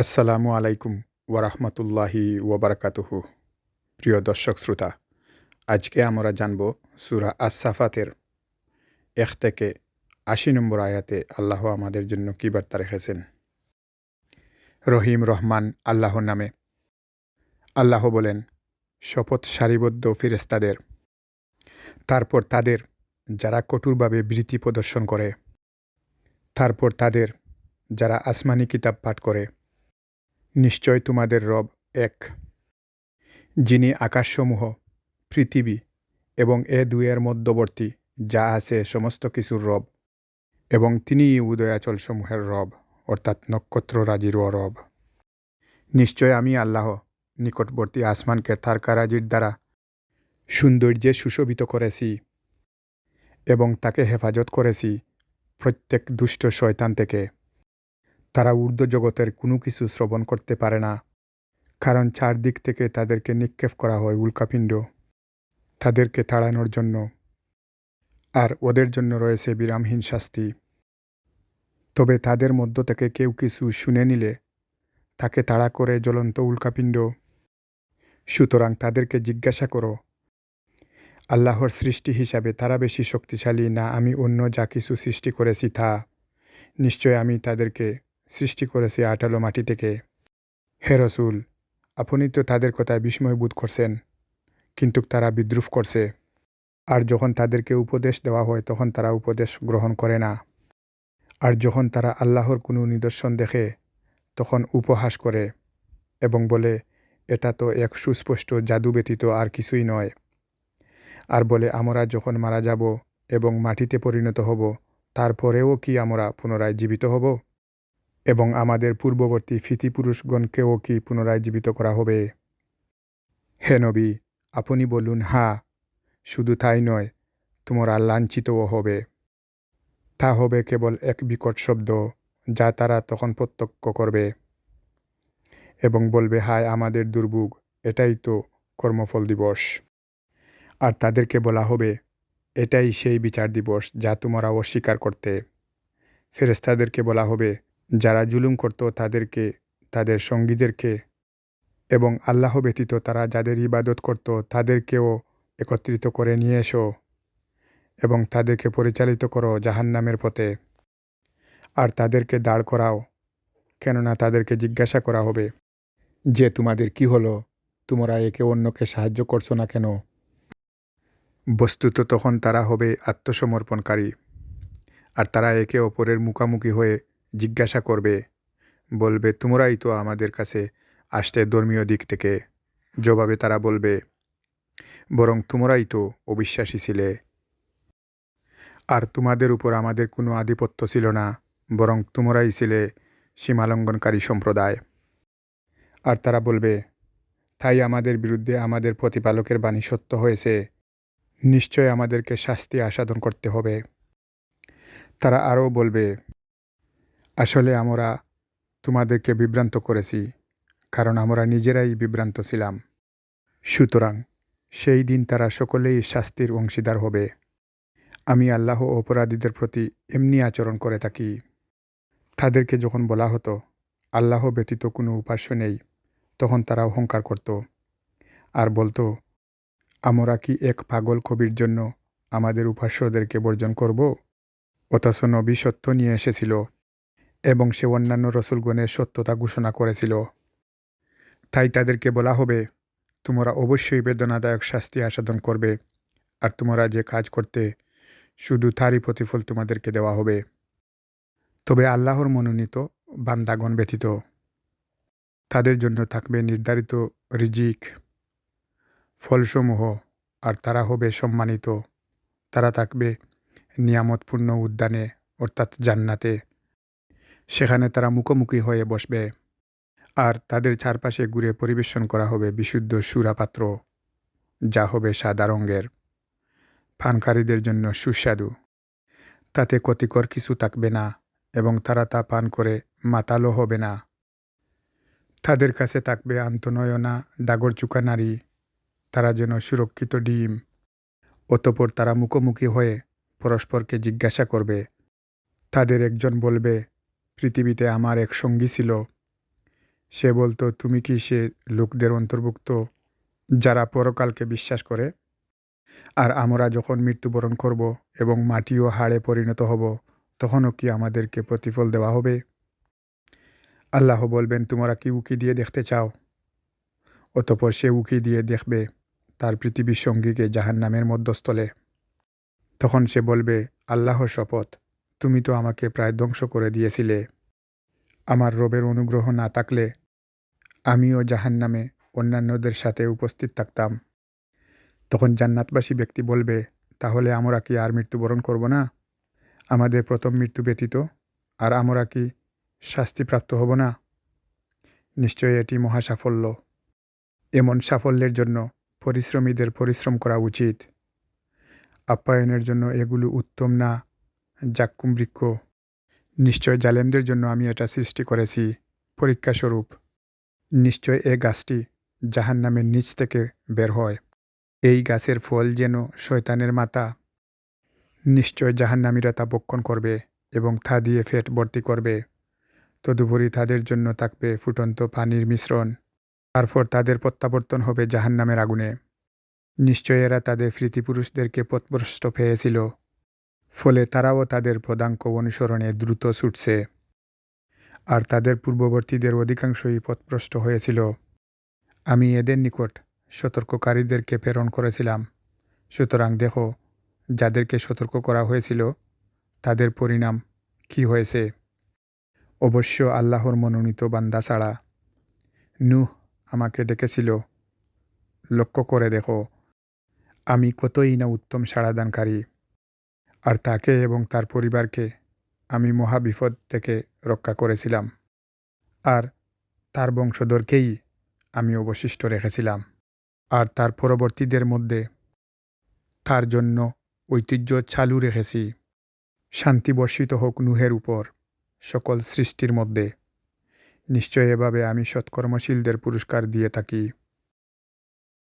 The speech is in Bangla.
আসসালামু আলাইকুম ওয়ারাহমাতুল্লাহি ওবরাকাতুহু প্রিয় দর্শক শ্রোতা, আজকে আমরা জানব সুরা আসাফাতের এক থেকে আশি নম্বর আয়াতে আল্লাহ আমাদের জন্য কী বার্তা রেখেছেন? রহিম রহমান আল্লাহর নামে। আল্লাহ বলেন, শপথ সারিবদ্ধ ফিরেস্তাদের তারপর তাদের যারা কঠোরভাবে বৃত্তি প্রদর্শন করে। তারপর তাদের যারা আসমানি কিতাব পাঠ করে। নিশ্চয় তোমাদের রব এক, যিনি আকাশসমূহ, পৃথিবী এবং এ দুয়ের মধ্যবর্তী যা আছে সমস্ত কিছুর রব, এবং তিনি উদয়াচলসমূহের রব, অর্থাৎ নক্ষত্ররাজিরও রব। নিশ্চয় আমি আল্লাহ, নিকটবর্তী আসমানকে তার কারাজির দ্বারা সৌন্দর্যে সুশোভিত করেছি এবং তাকে হেফাজত করেছি প্রত্যেক দুষ্ট শয়তান থেকে। তারা ঊর্ধ্ব জগতের কোনো কিছু শ্রবণ করতে পারে না, কারণ চারদিক থেকে তাদেরকে নিক্ষেপ করা হয় উল্কাপিণ্ড, তাদেরকে তাড়ানোর জন্য। আর ওদের জন্য রয়েছে বিরামহীন শাস্তি। তবে তাদের মধ্য থেকে কেউ কিছু শুনে নিলে তাকে তাড়া করে জ্বলন্ত উল্কাপিণ্ড। সুতরাং তাদেরকে জিজ্ঞাসা করো, আল্লাহর সৃষ্টি হিসাবে তারা বেশি শক্তিশালী না আমি অন্য যা কিছু সৃষ্টি করেছি তা? নিশ্চয় আমি তাদেরকে সৃষ্টি করেছে আটালো মাটি থেকে। হে রসুল, আপনি তো তাদের কথায় বিস্ময় বোধ করছেন, কিন্তু তারা বিদ্রুপ করছে। আর যখন তাদেরকে উপদেশ দেওয়া হয়, তখন তারা উপদেশ গ্রহণ করে না। আর যখন তারা আল্লাহর কোনো নিদর্শন দেখে, তখন উপহাস করে এবং বলে, এটা তো এক সুস্পষ্ট জাদু ব্যতীত আর কিছুই নয়। আর বলে, আমরা যখন মারা যাব এবং মাটিতে পরিণত হব, তারপরেও কি আমরা পুনরায় জীবিত হব? এবং আমাদের পূর্ববর্তী ফিতিপুরুষগণকেও কি পুনরায় জীবিত করা হবে? হে নবী, আপনি বলুন, হা, শুধু তাই নয়, তোমরা লাঞ্ছিতও হবে। তা হবে কেবল এক বিকট শব্দ, যা তারা তখন প্রত্যক্ষ করবে। এবং বলবে, হায় আমাদের দুর্ভোগ, এটাই তো কর্মফল দিবস। আর তাদেরকে বলা হবে, এটাই সেই বিচার দিবস যা তোমরা অস্বীকার করতে। ফেরেস্তাদেরকে বলা হবে যারা জুলুম করত তাদেরকে, তাদের সঙ্গীদেরকে এবং আল্লাহ ব্যতীত তারা যাদের ইবাদত করত তাদেরকেও একত্রিত করে নিয়ে এসো এবং তাদেরকে পরিচালিত করো জাহান্নামের পথে। আর তাদেরকে দাঁড় করাও, কেননা তাদেরকে জিজ্ঞাসা করা হবে, যে তোমাদের কি হলো? তোমরা একে অন্যকে সাহায্য করছ না কেন? বস্তুত তখন তারা হবে আত্মসমর্পণকারী। আর তারা একে অপরের মুখামুখি হয়ে জিজ্ঞাসা করবে, বলবে, তোমরাই তো আমাদের কাছে আসতে ধর্মীয় দিক থেকে। জবাবে তারা বলবে, বরং তোমরাই তো অবিশ্বাসী ছিলে। আর তোমাদের উপর আমাদের কোনো আধিপত্য ছিল না, বরং তোমরাই ছিলে সীমালঙ্ঘনকারী সম্প্রদায়। আর তারা বলবে, তাই আমাদের বিরুদ্ধে আমাদের প্রতিপালকের বাণী সত্য হয়েছে। নিশ্চয় আমাদেরকে শাস্তি আসাদন করতে হবে। তারা আরও বলবে আসলে আমরা তোমাদেরকে বিভ্রান্ত করেছি, কারণ আমরা নিজেরাই বিভ্রান্ত ছিলাম। সুতরাং সেই দিন তারা সকলেই শাস্তির অংশীদার হবে। আমি আল্লাহ অপরাধীদের প্রতি এমনি আচরণ করে থাকি। তাদেরকে যখন বলা হতো, আল্লাহ ব্যতীত কোনো উপাস্য নেই, তখন তারা অহংকার করত। আর বলতো, আমরা কি এক পাগল কবির জন্য আমাদের উপাস্যদেরকে বর্জন করব? অথচ নবী সত্য নিয়ে এসেছিল। এবং সে অন্যান্য রসুলগণের সত্যতা ঘোষণা করেছিল। তাই তাদেরকে বলা হবে, তোমরা অবশ্যই বেদনাদায়ক শাস্তি আসাদন করবে, আর তোমরা যে কাজ করতে, শুধু তারই প্রতিফল তোমাদেরকে দেওয়া হবে। তবে আল্লাহর মনোনীত বান্দাগণ ব্যতীত, তাদের জন্য থাকবে নির্ধারিত রিজিক, ফলসমূহ, আর তারা হবে সম্মানিত। তারা থাকবে নিয়ামতপূর্ণ উদ্যানে, অর্থাৎ জান্নাতে। সেখানে তারা মুখোমুখি হয়ে বসবে। আর তাদের চারপাশে ঘুরে পরিবেশন করা হবে বিশুদ্ধ সুরাপাত্র, যা হবে সাদা রঙের। পানকারীদের জন্য সুস্বাদু। তাতে ক্ষতিকর কিছু থাকবে না এবং তারা তা পান করে মাতালো হবে না। তাদের কাছে থাকবে আন্তনয়না ডাগর চুকা নারী। তারা যেন সুরক্ষিত ডিম। অতপর তারা মুখোমুখি হয়ে পরস্পরকে জিজ্ঞাসা করবে। তাদের একজন বলবে পৃথিবীতে আমার এক সঙ্গী ছিল। সে বলতো, তুমি কি সে লোকদের অন্তর্ভুক্ত যারা পরকালকে বিশ্বাস করে? আর আমরা যখন মৃত্যুবরণ করব এবং মাটি ও হাড়ে পরিণত হব, তখনও কি আমাদেরকে প্রতিফল দেওয়া হবে? আল্লাহ বলবেন, তোমরা কি উকি দিয়ে দেখতে চাও? অতপর সে উকি দিয়ে দেখবে তার পৃথিবীর সঙ্গীকে জাহান নামের মধ্যস্থলে। তখন সে বলবে, আল্লাহর শপথ। তুমি তো আমাকে প্রায় ধ্বংস করে দিয়েছিলে। আমার রবের অনুগ্রহ না থাকলে আমিও জাহান নামে অন্যান্যদের সাথে উপস্থিত থাকতাম। তখন জান্নাতবাসী ব্যক্তি বলবে, তাহলে আমরা কি আর মৃত্যুবরণ করব না? আমাদের প্রথম মৃত্যু ব্যতীত আর আমরা কি শাস্তিপ্রাপ্ত হব না? নিশ্চয়ই এটি মহা সাফল্য এমন সাফল্যের জন্য পরিশ্রমীদের পরিশ্রম করা উচিত। আপ্যায়নের জন্য এগুলো উত্তম না। জাক্কুম বৃক্ষ। নিশ্চয় জালেমদের জন্য আমি এটা সৃষ্টি করেছি। পরীক্ষাস্বরূপ নিশ্চয় এ গাছটি জাহান নামের নিচ থেকে বের হয়। এই গাছের ফল যেন শয়তানের মাথা। নিশ্চয় জাহান্নামীরা তা বক্ষণ করবে এবং থা দিয়ে ফেট ভর্তি করবে। তদুপরি তাদের জন্য থাকবে ফুটন্ত পানির মিশ্রণ। তারপর তাদের প্রত্যাবর্তন হবে জাহান্নামের আগুনে। নিশ্চয় এরা তাদের প্রীতিপুরুষদেরকে পথভ্রষ্ট পেয়েছিল। ফলে তারাও তাদের পদাঙ্ক অনুসরণে দ্রুত ছুটছে। আর তাদের পূর্ববর্তীদের অধিকাংশই পথপ্রষ্ট হয়েছিল। আমি এদের নিকট সতর্ককারীদেরকে প্রেরণ করেছিলাম। সুতরাং দেখো যাদেরকে সতর্ক করা হয়েছিল, তাদের পরিণাম কি হয়েছে? অবশ্য আল্লাহর মনোনীত বান্দা ছাড়া নুহ আমাকে ডেকেছিল। লক্ষ্য করে দেখো, আমি কতই না উত্তম সাড়াদানকারী আর তাকে এবং তার পরিবারকে আমি মহাবিপদ থেকে রক্ষা করেছিলাম। আর তার বংশধরকেই আমি অবশিষ্ট রেখেছিলাম। আর তার পরবর্তীদের মধ্যে তার জন্য ঐতিহ্য চালু রেখেছি। শান্তি বর্ষিত হোক নুহের উপর সকল সৃষ্টির মধ্যে। নিশ্চয় এভাবে আমি সৎকর্মশীলদের পুরস্কার দিয়ে থাকি।